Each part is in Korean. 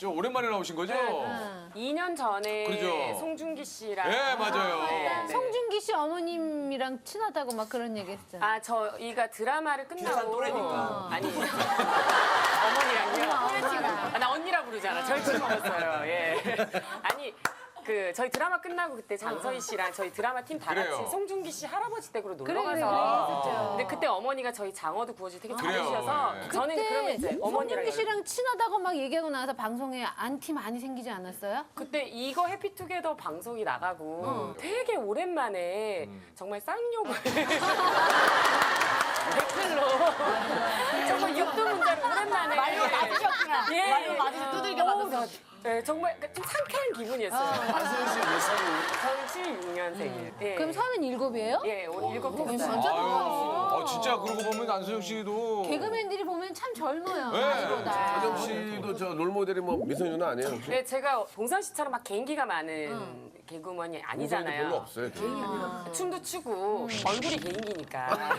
저 오랜만에 나오신 거죠? 네, 2년 전에 그죠. 송중기 씨랑 네, 맞아요. 네. 송중기 씨 어머님이랑 친하다고 막 그런 얘기 했잖아. 아 저희가 드라마를 끝나고 또래니까. 아니 어머니랑요. 아, 나 언니라 부르잖아. 절친 먹었어요. 예. 아니 그 저희 드라마 끝나고 그때 장서희 씨랑 저희 드라마 팀다 그래요. 같이 송중기 씨 할아버지 댁으로 놀러 그래, 그래, 가서 그래, 있었죠. 근데 그때 어머니가 저희 장어도 구워주고 되게 그래요. 잘해주셔서 네. 저는 그러면 이제 어머니랑 송중기 씨랑 친하다고 막 얘기하고 나서 방송에 안티 많이 생기지 않았어요? 그때 이거 해피투게더 방송이 나가고 되게 오랜만에 정말 쌍욕을 댓글로 정말 육두 문자를 오랜만에 말로 맞으셨구나 예. 말로 맞으셔 두들겨 맞아서 네, 정말 좀 상쾌한 기분이었어요 안세현 씨몇 살이에요? 저는 76년생이에요 예. 그럼 서른 일곱이에요? 예, 오늘 일곱 됐어요 진짜. 어, 진짜 그러고 보면 안소영 씨도 개그맨들이 보면 참 젊어요. 네. 나이보다. 씨도 저 롤모델이 뭐 미소녀는 아니에요? 혹시? 네, 제가 봉선 씨처럼 막 개인기가 많은 개그우먼이 아니잖아요 별로 없어요. 개인기가. 춤도 추고 얼굴이 개인기니까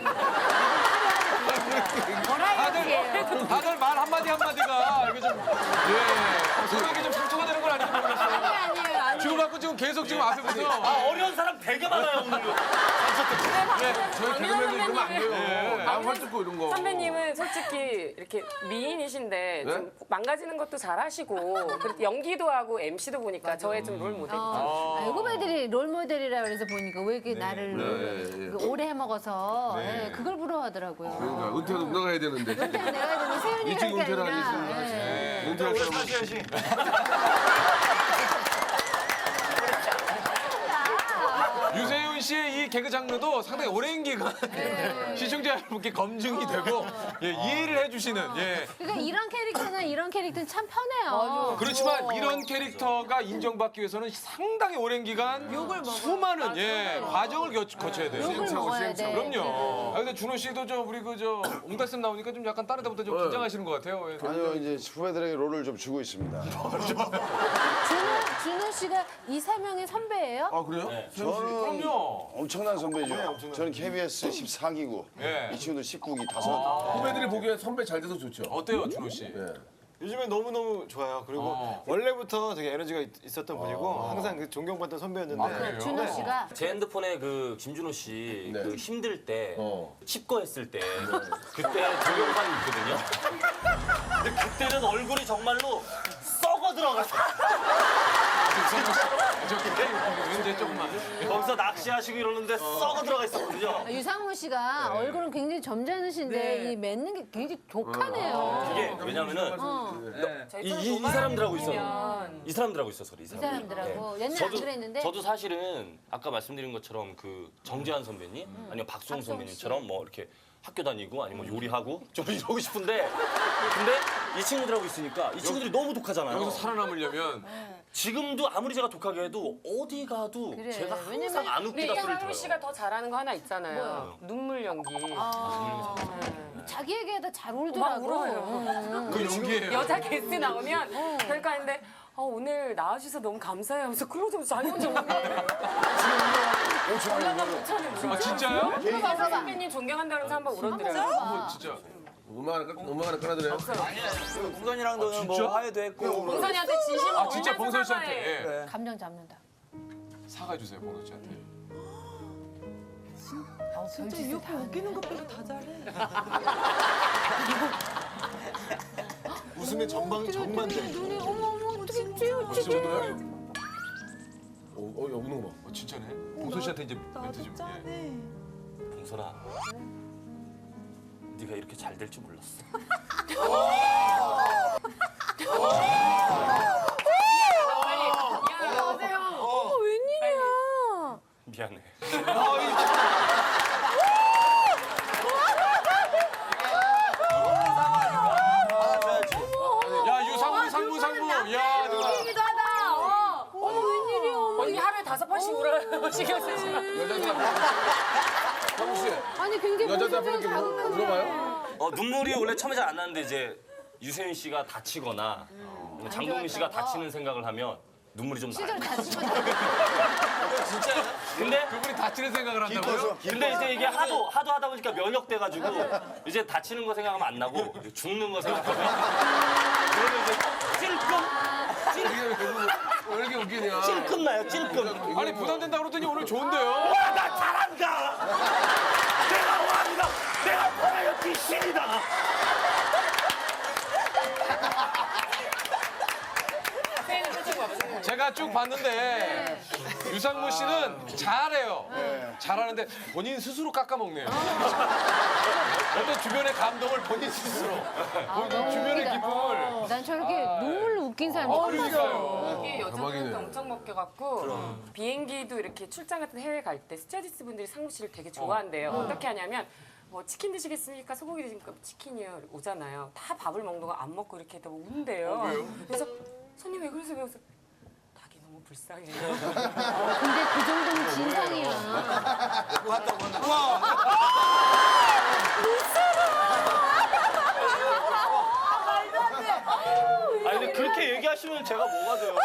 다들 다들 말 한마디 한마디가 이게 좀 예, 서로에게 좀 상처가 되는 건 아닌지 모르겠어요. 아니에요, 아니에요. 지금 지금 계속 지금 앞에부터 아 어려운 사람 되게 많아요 오늘. 저희 개그맨들 그러면 안 돼요. 남 활뜯고 이런 거. 선배님은 솔직히 이렇게 미인이신데 네? 좀 망가지는 것도 잘하시고 그리고 연기도 하고 MC도 보니까 저의 좀 롤 모델이죠. 어, 아, 후배들이 롤모델이라 그래서 보니까 왜 이렇게 나를 네, 네. 그 오래 해먹어서 예, 그걸 부러워하더라고요. 그러니까 은퇴도 나가야 되는데. 은퇴는 내가 해도 세윤이가 일찍 은퇴를 아니라 하겠습니다. 예. 은퇴할 사람은 사셔야지. 유세윤 씨의 이 개그 장르도 상당히 오랜 기간 시청자 여러분께 검증이 되고 예, 이해를 해주시는 예. 그러니까 이런 캐릭터는 이런 캐릭터는 참 편해요. 그렇지만 이런 캐릭터가 인정받기 위해서는 상당히 오랜 기간 수많은 예, 과정을 겨, 거쳐야 돼요. 욕을 먹어야 돼. 그럼요. 아, 근데 준호 씨도 저 우리 그저 옹달샘 나오니까 좀 약간 다른 데보다 좀 긴장하시는 것 같아요. 예. 아니요 이제 후배들에게 롤을 좀 주고 있습니다. 준호, 준호 씨가 이 세 명의 선배예요? 아 그래요? 저는 그럼요. 엄청난 선배죠. 저는 KBS 14기고 예. 이 친구들 19기 다섯. 후배들이 보기에 선배 잘 돼서 좋죠. 어때요, 준호 씨? 네. 요즘에 너무너무 좋아요. 그리고 어. 원래부터 되게 에너지가 있- 있었던 분이고 항상 그 존경받던 선배였는데 그래요? 준호 씨가 제 핸드폰에 그 김준호 씨 네. 그 힘들 때 어. 칩거했을 때 그때 동영상이 있거든요. 근데 그때는 얼굴이 정말로 썩어 들어갔어. 왠지 조금만. 거기서 낚시하시고 이러는데 썩어 들어가 있었거든요. 유상무 씨가 얼굴은 굉장히 점잖으신데 이 맺는 게 굉장히 독하네요. 이게 왜냐면은 이, 또는 이, 이 노만 사람들하고 있어. 이 사람들하고 있어서 이이 사람들. 사람들하고 옛날 안 그랬는데 저도 사실은 아까 말씀드린 것처럼 그 정재환 선배님 아니면 박수홍 선배님처럼 뭐 이렇게 학교 다니고 아니면 뭐 요리하고 좀 이러고 싶은데 근데 이 친구들하고 있으니까 이 친구들이 너무 독하잖아요. 여기서 살아남으려면 지금도 아무리 제가 독하게 해도 어디 가도 그래. 제가 왜냐면 항상 안 근데 웃기다 소리를 이상우 들어요. 씨가 더 잘하는 거 하나 있잖아요. 눈물 연기. 아, 자기 얘기에다 잘막 울더라고. 울어요. 응. 그 연기예요. 여자 게스트 나오면 그러니까 하는데 어, 오늘 나와주셔서 너무 감사해요. 하면서 그러죠. 자기 혼자 오는데 올라가 못 차는 아, 진짜요? 봐서 선배님 존경한다고 해서 한번 울었더라고요. 어, 진짜. 음악 하나, 끊- 음악 하나 끊어드려요? 공선이랑도 뭐 화해도 했고 봉선이한테 진심으로 아, 진짜 울면서 봉선 씨한테. 사과해. 예. 감정 잡는다. 사과해 주세요, 봉선 씨한테. 진짜 이 오빠 웃기는 것 빼고 다 잘해. 웃음의 전방 전반대. 눈이 어머 진짜 오늘? 어, 어, 야, 우는 거 봐. 어, 진짜네. 봉선 씨한테 이제 멘트 좀. 예. 봉선아 네가 이렇게 잘 될 줄 몰랐어. 어머 웬일이야? 미안해. 야, 유상무, 상무, 상무. 야, 누나. 기도 하다. 어. 어머 웬일이야? 어머. 언니 하루에 번씩 울어요. 신경 쓰지 마. 여자들 앞에. 상우 씨, 아니 굉장히 여자들 앞에 모습이 이렇게 울-. 울어봐요? 어, 눈물이 원래 처음에 잘 안 나는데 이제 유세윤 씨가 다치거나 아니면 장동민 씨가? 다치는 생각을 하면 눈물이 좀 나요. 실제로 다치고 근데 그분이 다치는 생각을 한다고요? 근데 이제 이게 하도 하도 하다 보니까 면역돼 가지고 이제 다치는 거 생각하면 안 나고 이제 죽는 거 생각하면 그러면 이제 찔끔 그냥. 찔끔 나요, 찔끔. 아니 부담된다 그러더니 오늘 좋은데요? 와, 나 잘한다. 내가 왕이다. 내가 버라이어티 신이다. 제가 쭉 봤는데 유상무 씨는 잘해요. 잘하는데 본인 스스로 깎아먹네요. 어떤 주변의 감동을 본인 스스로, 본인 주변의 웃기다. 기쁨을. 난 저렇게 눈물로 웃긴 사람 처음 봤어. 그러니까요. 이게 대박이네. 여자분한테 엄청 먹혀갖고 비행기도 이렇게 출장 같은 해외 갈 때 스튜어디스 분들이 상무 씨를 되게 좋아한대요. 어. 떻게 하냐면 뭐 치킨 드시겠습니까? 소고기 드십니까? 치킨이요 오잖아요. 다 밥을 먹는 거 안 먹고 이렇게 했다고 운대요. 그래서 손님 왜 그러세요? 그래서 불쌍해요. 근데 그 정도면 진상이야. 아니 근데 그렇게 얘기하시면 제가 뭐가 돼요?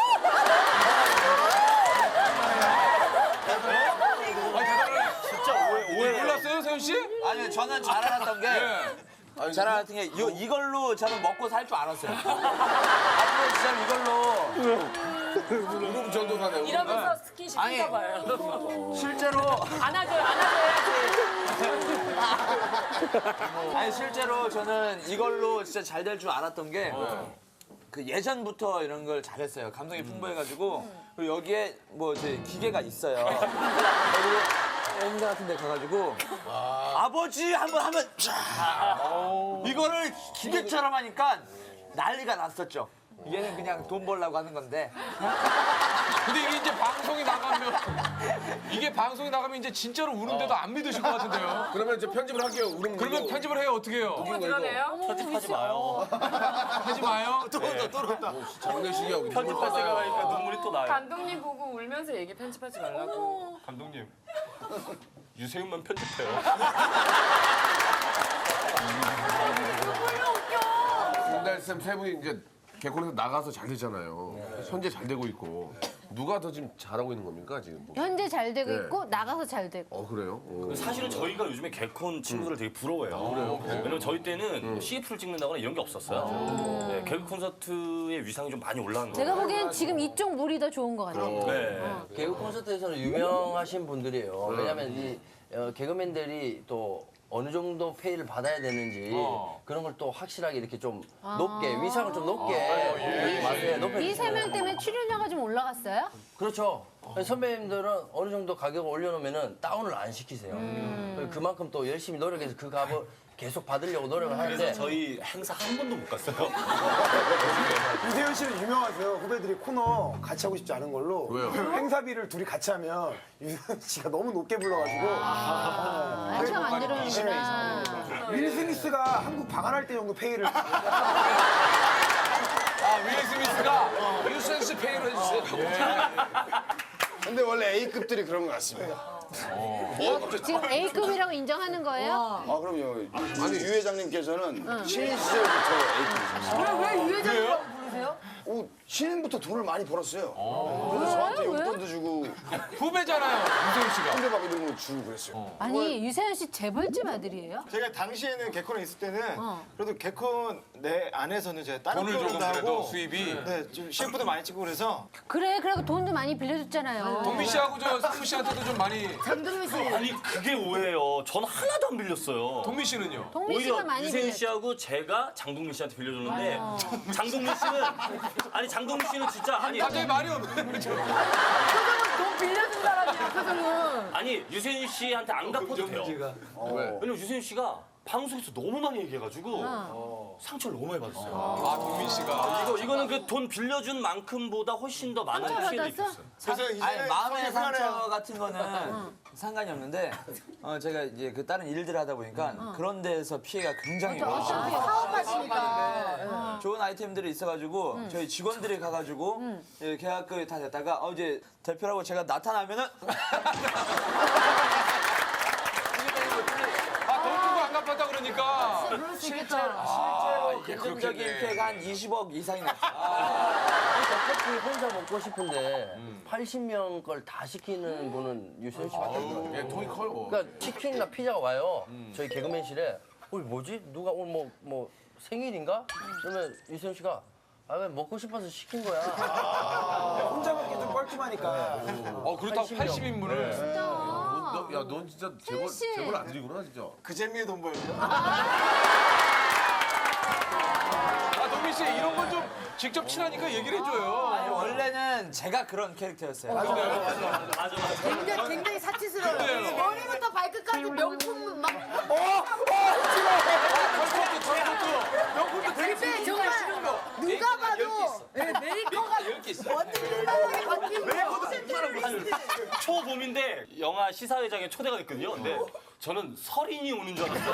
진짜 오해 오해. 몰랐어요, 세훈 씨? 아니 저는 잘 알았던 게 예. 잘 알았던 게 이, 이걸로 저는 먹고 살 줄 알았어요. 앞으로 진짜 이걸로 무릎 전도사네. 이러면서 스킨십 아니. 해봐요. 실제로 안아줘요, 안아줘야지. 아니 실제로 저는 이걸로 진짜 잘 될 줄 알았던 게 그 예전부터 이런 걸 잘했어요. 감성이 풍부해가지고 그리고 여기에 뭐 이제 기계가 있어요. 그리고 행사 같은 데 가가지고 아버지 한번 하면 쫙 이거를 기계처럼 하니까 난리가 났었죠. 얘는 그냥 돈 벌려고 하는 건데 근데 이게 이제 방송이 나가면 이게 방송이 나가면 이제 진짜로 우는데도 안 믿으실 것 같은데요. 그러면 이제 편집을 할게요. 울음 그러면 이거. 편집을 해요 어떻게 해요? 뭐 드러내요? 편집하지 마요. 하지 마요. 장례식이야. 편집할 생각하니까 눈물이 또 나요. 감독님 보고 울면서 얘기 편집하지 말라고. 감독님 유세윤만 편집해요. 김달 쌤 세 분이 이제 개콘에서 나가서 잘 되잖아요. 현재 잘 되고 있고 누가 더 지금 잘하고 있는 겁니까 지금? 뭐. 현재 잘 되고 네. 있고 나가서 잘 되고. 어 그래요? 어. 사실은 저희가 요즘에 개콘 친구들을 되게 부러워해요. 왜냐면 저희 때는 CF를 찍는다거나 이런 게 없었어요. 네, 개그 콘서트의 위상이 좀 많이 올라간 거예요. 내가 보기엔 지금 이쪽 물이 더 좋은 것 같아. 네. 개그 콘서트에서는 유명하신 분들이에요. 왜냐면 이 어, 개그맨들이 또 어느 정도 페이를 받아야 되는지 그런 걸 또 확실하게 이렇게 좀 높게 위상을 좀 높게 맞아요. 높여 이 세 명 때문에 출연료가 좀 올라갔어요? 그렇죠. 선배님들은 어느 정도 가격을 올려놓으면은 다운을 안 시키세요. 그만큼 또 열심히 노력해서 그 값을 계속 받으려고 노력을 그래서 하는데 저희 행사 한 번도 못 갔어요. 유세윤 씨는 유명하세요. 후배들이 코너 같이 하고 싶지 않은 걸로. 왜요? 행사비를 둘이 같이 하면 유세윤 씨가 너무 높게 불러가지고. 아, 한참 안 들어오는구나. 윌 스미스가 한국 방한할 때 정도 페이를. 아 윌 스미스가 유센스 페이로 해주세요. 근데 원래 A급들이 그런 것 같습니다. 지금 A급이라고 인정하는 거예요? 아 그럼요. 아니 유 회장님께서는 신인 시절부터 A급이셨어요. 왜 유해장 오, 신인부터 돈을 많이 벌었어요. 그래서 저한테 왜? 용돈도 주고 후배잖아요 유세훈 씨가. 상대방 이런 거 주고 그랬어요. 아니 유세현 씨 재벌집 아들이에요? 제가 당시에는 개콘에 있을 때는 그래도 개콘 내 안에서는 제가 다른 돈을 조금 프로그램도 그래도 하고 수입이. 네, 좀 CF도 많이 찍고 그래서 그래 그래고 돈도 많이 빌려줬잖아요. 동민 씨하고 저 상무 씨한테도 좀 많이. 아니 그게 오해예요. 전 하나도 안 빌렸어요. 동민 씨는요? 동민 씨가 오히려 많이 유세윤. 씨하고 제가 장동민 씨한테 빌려줬는데 장동민 씨는 아니 장동민 씨는 진짜 아니 갑자기 말이 없는 거죠. 돈 빌려준 사람이야, 표정은. 아니 유세윤 씨한테 안 갚아도 돼요. 왜? 왜냐면 유세윤 씨가 방송에서 너무 많이 얘기해가지고 상처를 너무 많이 받았어요. 아 동민 씨가. 이거 이거는 그 돈 빌려준 만큼보다 훨씬 더 많은 상처 피해를 받았어? 입었어요. 그래서 이제 아니 마음의 상처 편해요. 같은 거는 상관이 없는데 어, 제가 이제 그 다른 일들을 하다 보니까 그런 데서 피해가 굉장히 많아요. 사업하시니까. 좋은 아이템들이 있어가지고 저희 직원들이 가가지고 예, 계약금이 다 됐다가 어, 이제 대표라고 제가 나타나면은 아 돈 주고 안 갚았다 그러니까. 실제로 이게 금전적인 그렇겠네. 피해가 한 20억 이상이 났어요. 떡볶이 혼자 먹고 싶은데 80명 걸 다 시키는 분은 유세윤 씨밖에 없어요. 예, 통이 커요. 그러니까 치킨이나 피자가 와요. 저희 개그맨실에. 어, 뭐지? 누가 오늘 뭐, 뭐 생일인가? 그러면 유세윤 씨가 아, 왜 먹고 싶어서 시킨 거야. 혼자 먹기 좀 뻘쭘하니까. 어 그렇다고 80인분을 너, 야, 넌 진짜 재벌, 씨. 재벌 아들이구나, 진짜. 그 재미에 돈 벌죠. 아씨 이런 건 좀 직접 친하니까 얘기를 해줘요. 아니, 원래는 제가 그런 캐릭터였어요. 굉장히, 굉장히 사치스러워요. 머리부터 발끝까지 명품 막. 근데 정말 누가 봐도 네, 메이커가 완전 일반하게 바뀐 거. 초봄인데 영화 시사회장에 초대가 됐거든요. 근데 저는 설인이 오는 줄 알았어요.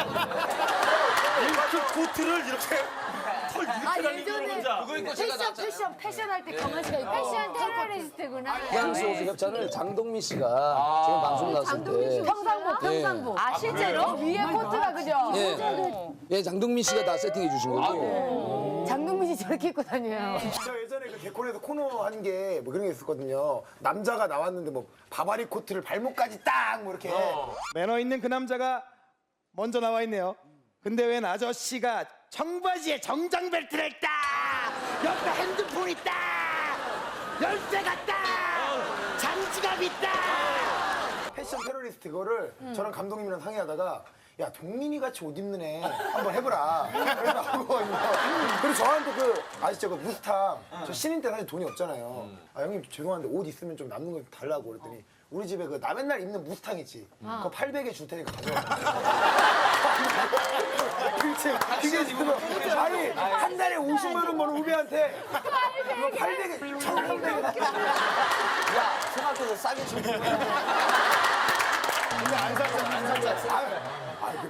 이렇게 코트를 이렇게 털 이렇게 아 달리고 예전에 혼자. 패션 패션 패션 할때 강한 씨가 패션 테러리스트구나. 프랑스 호수 협찬을 장동민 씨가 지금 방송 나왔을 때 평상복 평상복. 아 실제로 위에 코트가 그죠? 예, 예, 장동민 씨가 다 세팅해 주신 거고. 장동민 씨 저렇게 입고 다녀요. 저 예전에 그 개콘에서 코너 한 게 뭐 그런 게 있었거든요. 남자가 나왔는데 뭐 바바리 코트를 발목까지 딱 뭐 이렇게. 매너 있는 그 남자가 먼저 나와 있네요. 근데 웬 아저씨가 청바지에 정장 벨트를 했다. 옆에 핸드폰 있다. 열쇠 같다. 장지갑 있다. 패션 테러리스트 그거를 저랑 감독님이랑 상의하다가 야 동민이 같이 옷 입는 애 한번 해보라 그래서 그리고 저한테 그 아시죠 그 무스탕 저 신인 때 사실 돈이 없잖아요 아 형님 죄송한데 옷 있으면 좀 남는 거 달라고 그랬더니 우리 집에 그나 맨날 입는 무스탕 있지. 그거 800에 줄 테니까 가져와. 그렇지. 그게 지금 아니 한 달에 50만 원 버는 후배한테 그거 800에? 1,300에 야, 생각해서 싸게 주는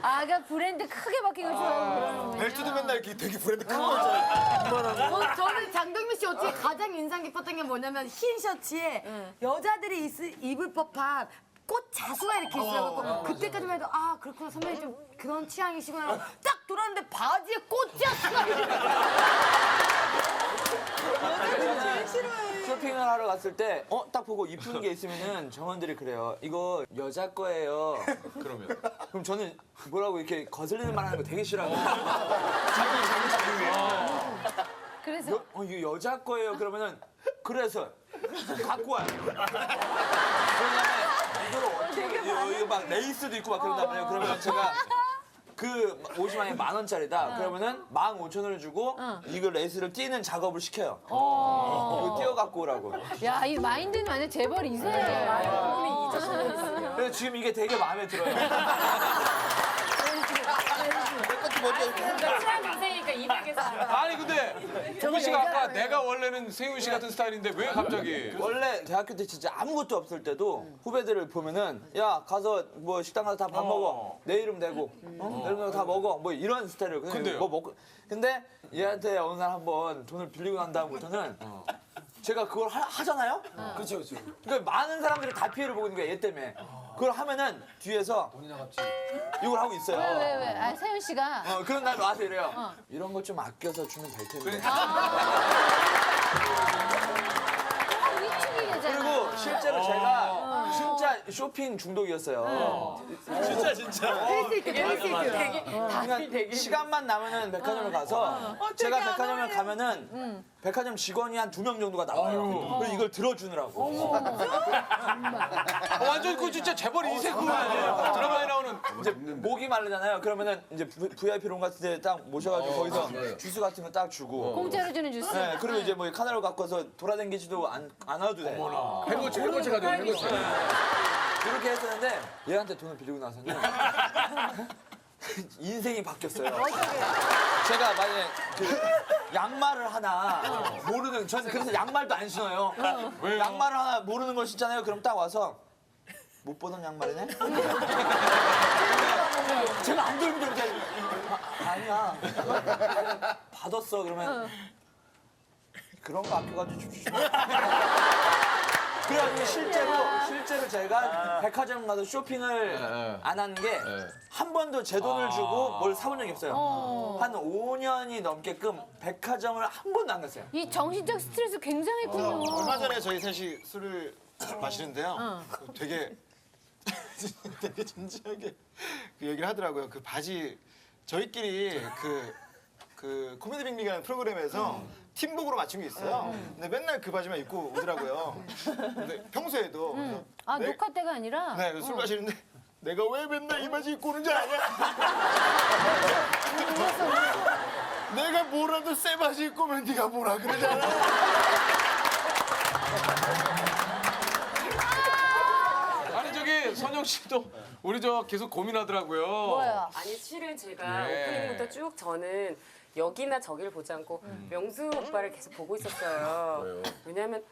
아, 그러니까 브랜드 크게 바뀐 거 좋아하고 그러는 벨트도 맨날 이렇게 되게 브랜드 큰 거 있잖아요. 어, 저는 장동민 씨 어떻게 가장 인상 깊었던 게 뭐냐면 흰 셔츠에 여자들이 있, 입을 법한 꽃 자수가 이렇게 있어요. 그때까지만 해도 아 그렇구나 선배님 좀 그런 취향이시구나. 딱 돌았는데 바지에 꽃 자수가 이렇게. 쇼핑을 하러 갔을 때, 어, 딱 보고 이쁜 게 있으면은 정원들이 그래요. 이거 여자 거예요. 그러면 그럼 저는 뭐라고 이렇게 거슬리는 말 하는 거 되게 싫어하거든요. 그래서 여, 어, 이거 여자 거예요. 그러면은, 그래서 갖고 와요. 그러면 이걸 어떻게, 이거, 이거 막 레이스도 있고 막 그런단 말이에요. 그러면 제가 그 옷이 만약에 만 원짜리다. 그러면은 만 오천 원을 주고 이거 레이스를 띄는 작업을 시켜요. 이거 띄어 갖고 오라고. 야, 이 마인드는 완전 재벌 이세예요. 그래서 지금 이게 되게 마음에 들어요. 친한 동생이니까 이백에서 아니 근데 동민 씨가 아까 내가 원래는 세훈 씨 같은 스타일인데 왜 갑자기? 원래 대학교 때 진짜 아무것도 없을 때도 후배들을 보면은 야 가서 뭐 식당 가서 다 밥 먹어 내 이름 대고 어? 내 이름 대고 다 먹어 뭐 이런 스타일을 근데요? 뭐 먹고 근데 얘한테 어느 날 한번 돈을 빌리고 난 다음부터는 제가 그걸 하, 잖아요? 그렇죠 그렇죠. 그러니까 많은 사람들이 다 피해를 보고 있는 거야 얘 때문에. 그걸 하면은 뒤에서 이걸 하고 있어요. 왜, 왜, 왜? 아, 세훈 씨가. 어, 그런 날 와서 이래요. 이런 거좀 아껴서 주면 될 텐데. 위축이 되잖아. 그리고 실제로 제가 진짜 쇼핑 중독이었어요. 진짜 진짜. 그러니까 시간만 나면은 백화점을 가서 제가 백화점을 가면은 백화점 직원이 한 두 명 정도가 나와요. 그리고 이걸 들어주느라고. 어, 완전 그 진짜 재벌 인생 그거 아니에요? 드라마에 나오는 이제 목이 마르잖아요. 그러면은 이제 VIP 룸 같은 데 딱 모셔가지고 거기서 주스 같은 거 딱 주고. 공짜로 주는 주스. 네, 그리고 이제 뭐 카메라 갖고 와서 돌아다니지도 안, 안 와도 돼. 행거치, 행거치 가지고, 행거치. 이렇게 했었는데 얘한테 돈을 빌리고 나서는 인생이 바뀌었어요. 제가 만약에 그 양말을 하나 모르는 전 그래서 양말도 안 신어요. 양말을 하나 모르는 걸 신잖아요. 그럼 딱 와서 못 보던 양말이네. 제가 안 들면 이렇게 아, 아니야 받았어 그러면 그런 거 아껴가지고 줍시오. 그래가지고 실제로 실제로 제가 백화점 가서 쇼핑을 안 하는 게 한 번도 제 돈을 주고 뭘 사본 적이 없어요. 한 5년이 넘게끔 백화점을 한 번도 안 갔어요. 이 정신적 스트레스 굉장했군요. 얼마 전에 저희 셋이 술을 마시는데요. 되게 되게 진지하게 그 얘기를 하더라고요. 그 바지 저희끼리 그 그 코미디 빅리그라는 프로그램에서 팀복으로 맞춘 게 있어요. 근데 맨날 그 바지만 입고 오더라고요. 근데 평소에도 그래서 아 내- 녹화 때가 아니라. 네, 술 마시는데 내가 왜 맨날 이 바지 입고 오는 줄 아냐? 내가 뭐라도 새 바지 입고 오면 네가 뭐라 그러잖아. 선영 씨도 우리 저 계속 고민하더라고요. 뭐야? 아니 실은 제가 네. 오프닝부터 쭉 저는 여기나 저기를 보지 않고 명수 오빠를 계속 보고 있었어요. 왜냐면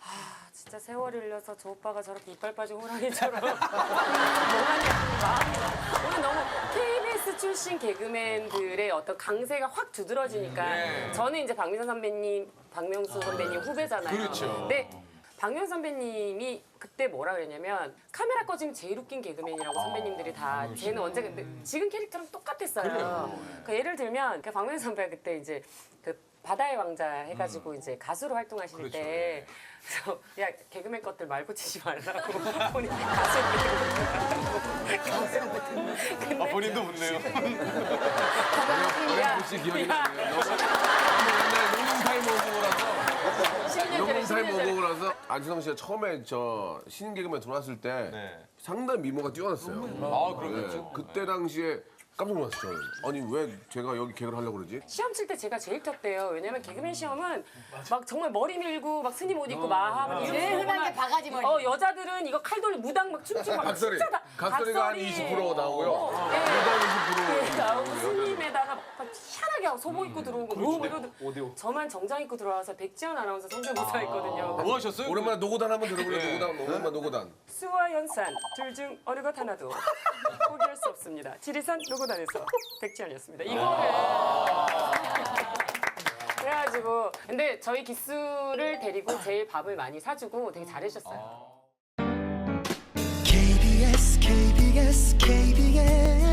아 진짜 세월이 흘려서 저 오빠가 저렇게 이빨 빠진 호랑이처럼 뭐하냐 오늘 너무 KBS 출신 개그맨들의 어떤 강세가 확 두드러지니까 네. 저는 이제 박민선 선배님, 박명수 선배님 후배잖아요. 그렇죠. 근데 박명 선배님이 그때 뭐라 그랬냐면 카메라 꺼지면 제일 웃긴 개그맨이라고 선배님들이 다 쟤는 언제 근데 지금 캐릭터랑 똑같았어요. 그러니까 예를 들면 그 박명 선배가 그때 이제 그 바다의 왕자 해가지고 이제 가수로 활동하실 때 그래서 야 개그맨 것들 말 붙이지 말라고 본인 가수 아, 본인도 웃네요. 야, 혹시 기억이 나네요. 너무 옛날 농농 타임 오고라서 10년 전에 농농 10년 타임 전에 오고라서 안진성 씨가 처음에 저 신인 개그맨 들어왔을 때 네. 상당히 미모가 뛰어났어요. 아 그러겠죠. 네, 그때 당시에 깜짝 놀랐어요. 저는. 아니 왜 제가 여기 개그를 하려고 그러지? 시험 칠 때 제가 제일 떴대요. 왜냐면 개그맨 시험은 막 정말 머리 밀고 막 스님 옷 입고 막 하면 이런 제일 흔한 게 바가지 머리. 어 여자들은 이거 칼 돌리 무당 막 춤추고 막 각설이. 진짜 다 각설이가 한 각설이. 20% 나오고요. 어, 예. 무당 20% 예, 나오고 스님에다 신기하게 하고 소복 입고 들어온 거 너무 이러도 오디오. 저만 정장 입고 들어와서 백지연 아나운서 성대모사 했거든요. 뭐, 뭐 하셨어요? 오랜만에 노고단 한번 들어볼래? 네. 노고단 뭐, 오랜만 노고단. 수와 연산 둘 중 어느 것 하나도 포기할 수 없습니다. 지리산 노고단에서 백지연이었습니다. 이거를 그래가지고 근데 저희 기수를 데리고 제일 밥을 많이 사주고 되게 잘해주셨어요. KBS, KBS, KBS.